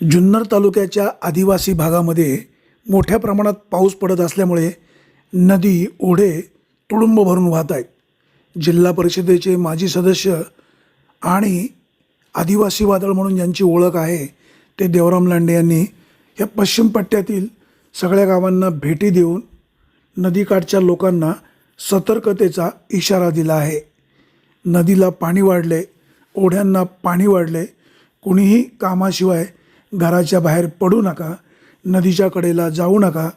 जुन्नर तालुक्याच्या आदिवासी भागामध्ये मोठ्या प्रमाणात पाऊस पडत असल्यामुळे नदी ओढे तुडुंब भरून वाहत आहेत. जिल्हा परिषदेचे माजी सदस्य आणि आदिवासी वादळ म्हणून ज्यांची ओळख आहे ते देवराम लांडे यांनी या पश्चिम पट्ट्यातील सगळ्या गावांना भेटी देऊन नदीकाठच्या लोकांना सतर्कतेचा इशारा दिला आहे. नदीला पाणी वाढले ओढ्यांना पाणी वाढले कुणीही कामाशिवाय घराच्या बाहेर पडू नका नदीच्या कडेला जाऊ नका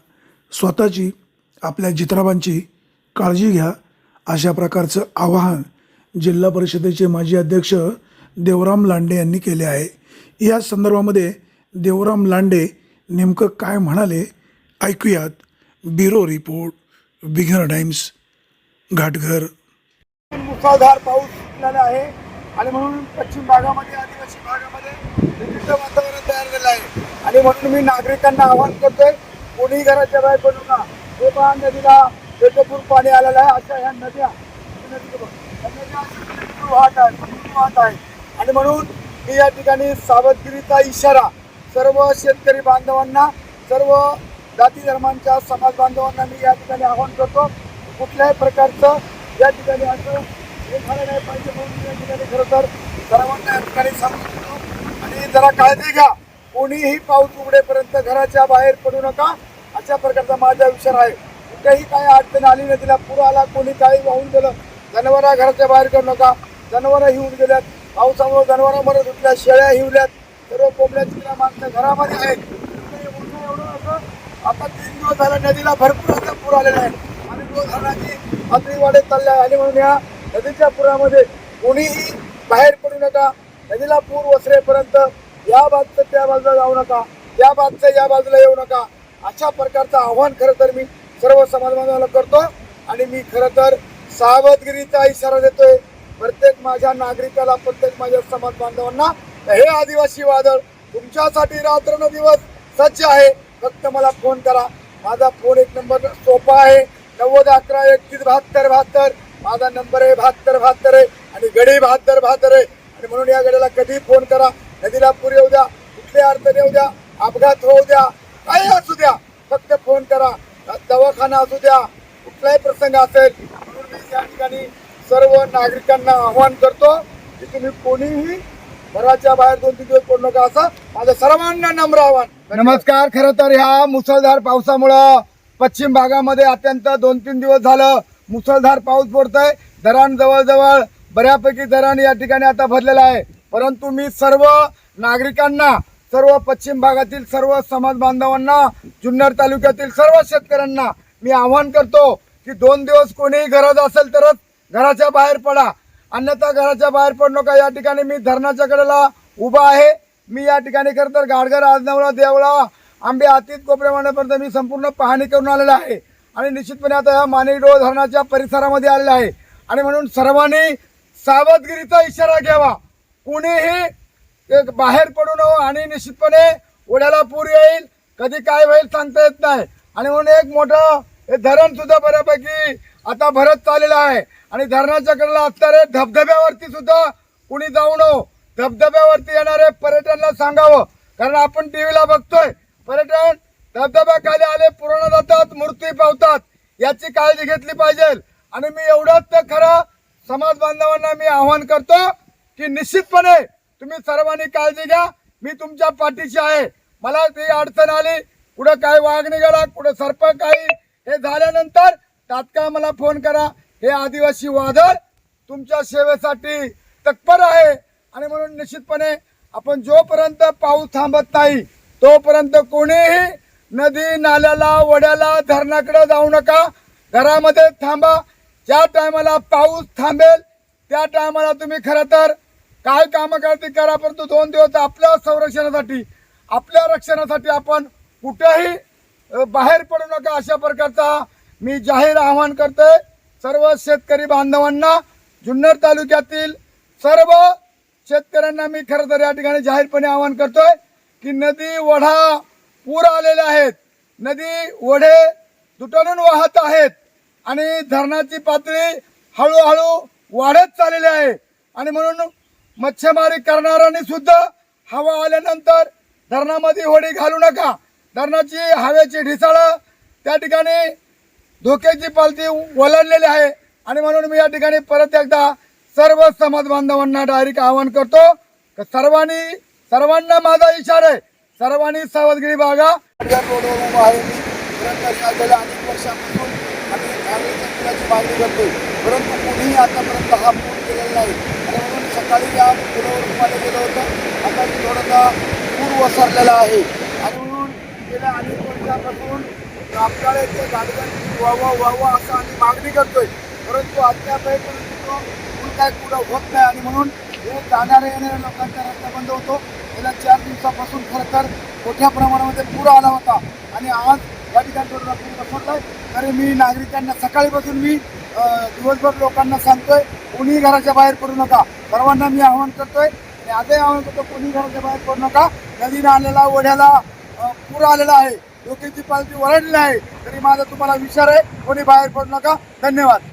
स्वतःची आपल्या जित्राबांची काळजी घ्या. अशा प्रकारचं आवाहन जिल्हा परिषदेचे माजी अध्यक्ष देवराम लांडे यांनी केले आहे. या संदर्भामध्ये देवराम लांडे नेमकं काय म्हणाले ऐकूयात bureau report bigger times Ghatghar. मुसळधार पाऊस सुटलेला आहे. आणि म्हणून पश्चिम भागामध्ये आदिवासी भागामध्ये विविध वातावरण तयार झालं आहे. आणि म्हणून मी नागरिकांना आवाहन करतोय कोणी घराच्या बाहेर पडू नका. हे पहा नदीला पेटपूर पाणी आलेलं आहे. अशा ह्या नद्या नदी वाहत आहे वाहत आणि म्हणून मी या ठिकाणी सावधगिरीचा इशारा सर्व शेतकरी बांधवांना सर्व जाती धर्मांच्या समाज बांधवांना मी या ठिकाणी आवाहन करतो. कुठल्याही प्रकारचं या ठिकाणी असं हे झालं नाही पाहिजे म्हणून या ठिकाणी खरं तर सर्वांना या ठिकाणी सांगू इच्छितो आणि जरा काळजी घ्या. कोणीही पाऊस उघडेपर्यंत घराच्या बाहेर पडू नका. अशा प्रकारचा माझा विचार आहे. कुठेही काही अडचण आली नदीला पूर आला कोणी काही वाहून गेलं जनावरं घराच्या बाहेर करू नका. जनावरं हिवून गेल्यात. पावसामुळे जनावरं मरत उठल्या शेळ्या हिवल्यात. सर्व कोंबड्या तिला माणसं घरामध्ये आहेत. एवढं असं आता तीन दिवस झाला नदीला भरपूर असं पूर आलेला आहे. आणि तो धरणाची पातळी वाढत चालल्या आणि म्हणून या नदीच्या पुरामध्ये कोणीही बाहेर पडू नका. नदीला पूर वसरेपर्यंत या बाजूचं त्या बाजूला जाऊ नका. त्या बाजूचं या बाजूला येऊ नका. अशा प्रकारचं आव्हान खरं तर मी सर्व समाज करतो आणि मी खरं तर सावधगिरीचा इशारा देतोय. प्रत्येक माझ्या नागरिकाला प्रत्येक माझ्या समाज बांधवांना हे आदिवासी वादळ तुमच्यासाठी रात्र दिवस सज्ज आहे. फक्त मला फोन करा. माझा फोन एक नंबर सोपा आहे. नव्वद अकरा एकतीस बहात्तर बहात्तर. माझा नंबर आहे बहात्तर बहात्तर आहे. आणि गडी बहात्तर बहात्तर आहे. आणि म्हणून या गड्याला कधी फोन करा. नदीला पूर येऊ द्या. कुठल्या अडचण येऊ द्या. अपघात होऊ द्या. काही असू द्या. फक्त फोन करा. दवाखाना असू द्या. कुठलाही प्रसंग असेल म्हणून मी या ठिकाणी सर्व नागरिकांना आवाहन करतो की तुम्ही कोणीही घराच्या बाहेर दोन तीन दिवस पडू नका. असं माझं सर्वांना नम्र आव्हान. नमस्कार. खरं तर ह्या मुसळधार पावसामुळं पश्चिम भागामध्ये अत्यंत दोन तीन दिवस झालं मुसळधार पाऊस पडतोय. धरण जवळजवळ बऱ्यापैकी धरण या ठिकाणी आता भरलेलं आहे. परंतु मी सर्व नागरिकांना सर्व पश्चिम भागातील सर्व समाज बांधवांना जुन्नर तालुक्यातील सर्व शेतकऱ्यांना मी आव्हान करतो की दोन दिवस कोणीही गरज असेल तरच घराच्या बाहेर पडा. अन्यथा घराच्या बाहेर पडू नका. या ठिकाणी मी धरणाच्या कडेला उभा आहे. मी या ठिकाणी खरं तर गाडगर आजनवळा देवळा आंबे आतीत कोपऱ्यामाण्यापर्यंत मी संपूर्ण पाहणी करून आलेला आहे. आणि निश्चितपणे आता या मानेडोळ धरणाच्या परिसरामध्ये आलेला आहे. आणि म्हणून सर्वांनी सावधगिरीचा इशारा घ्यावा. कुणीही एक बाहेर पडू नये आणि निश्चितपणे ओढ्याला पूर येईल. कधी काय होईल सांगता येत नाही. आणि म्हणून एक मोठं हे धरण सुद्धा बऱ्यापैकी आता भरत चाललेलं आहे. आणि धरणाच्या कडेला असणारे धबधब्यावरती सुद्धा कुणी जाऊ नको धबधब्यावरती येणारे पर्यटनला सांगावं. कारण आपण टी व्हीला बघतोय. पर्यटन धबधब्याखाली आले पूर्ण जातात मूर्ती पावतात. याची काळजी घेतली पाहिजे. आणि मी एवढंच तर खरं समाज बांधवांना मी आवाहन करतो की निश्चितपणे तुम्ही सर्वांनी काळजी घ्या. मी तुमच्या पाठीशी आहे. मला ती अडचण आली. कुठं काय वाघ निघाला कुठं सर्प काही हे झाल्यानंतर तात्काळ मला फोन करा. हे आदिवासी वादळ तुमच्या सेवेसाठी तत्पर आहे. आणि म्हणून निश्चितपणे आपण जोपर्यंत पाऊस थांबत नाही तोपर्यंत कोणीही नदी नाल्याला वड्याला धरणाकडे जाऊ नका. घरामध्ये थांबा. ज्या टायमाला पाऊस थांबेल त्या टायमाला तुम्ही खरं तर काय कामं करते करा परंतु दोन दिवस आपल्या संरक्षणासाठी आपल्या रक्षणासाठी आपण कुठेही बाहेर पडू नका अशा प्रकारचा मी जाहीर आवाहन करतोय. सर्व शेतकरी बांधवांना जुन्नर तालुक्यातील सर्व शेतकऱ्यांना मी खरं तर या ठिकाणी जाहीरपणे आवाहन करतोय. की नदी वढा पूर आलेले आहेत. नदी ओढे दुटणून वाहत आहेत. आणि धरणाची पातळी हळूहळू वाढत चाललेली आहे. आणि म्हणून मच्छीमारी करणाऱ्यांनी सुद्धा हवा आल्यानंतर धरणामध्ये होडी घालू नका. धरणाची हवेची ढिसाळं त्या ठिकाणी धोक्याची पालती ओलांडलेली आहे. आणि म्हणून मी या ठिकाणी परत एकदा सर्व समाज बांधवांना डायरेक्ट आवाहन करतो सर्वांनी सर्वांना माझा इशारा आहे. सर्वांनी सावधगिरी बाळगा. रोडवर आहे. मी निरंतर गेल्या अनेक वर्षापासून आम्ही नागरिकांच्या पुलाची मागणी करतोय. परंतु कोणीही आतापर्यंत हा पूल केलेला नाही. आणि म्हणून सकाळी या पुलावर उभारलं गेलं होतं. आता मी थोडासा पूर वसरलेला आहे. आणि म्हणून गेल्या अनेक वर्षापासून आपल्याला ते गाडग्यांची व्हावं व्हावं असं आम्ही मागणी करतोय. परंतु अद्यापही पूल काय कुठं होत नाही. आणि म्हणून हे जाणाऱ्या येणाऱ्या लोकांचा रस्ता बंद होतो. गेल्या चार दिवसापासून खरं तर मोठ्या प्रमाणामध्ये पूर आला होता. आणि आज या ठिकाणी पूर आहे तरी मी नागरिकांना सकाळीपासून मी दिवसभर लोकांना सांगतोय कोणीही घराच्या बाहेर पडू नका. सर्वांना मी आवाहन करतोय आणि आजही आवाहन करतो कोणी घराच्या बाहेर पडू नका. नदीनं आलेला ओढ्याला पूर आलेला आहे. लोकांची पालती वरडलेली आहे. तरी माझा तुम्हाला विचार आहे कोणी बाहेर पडू नका. धन्यवाद.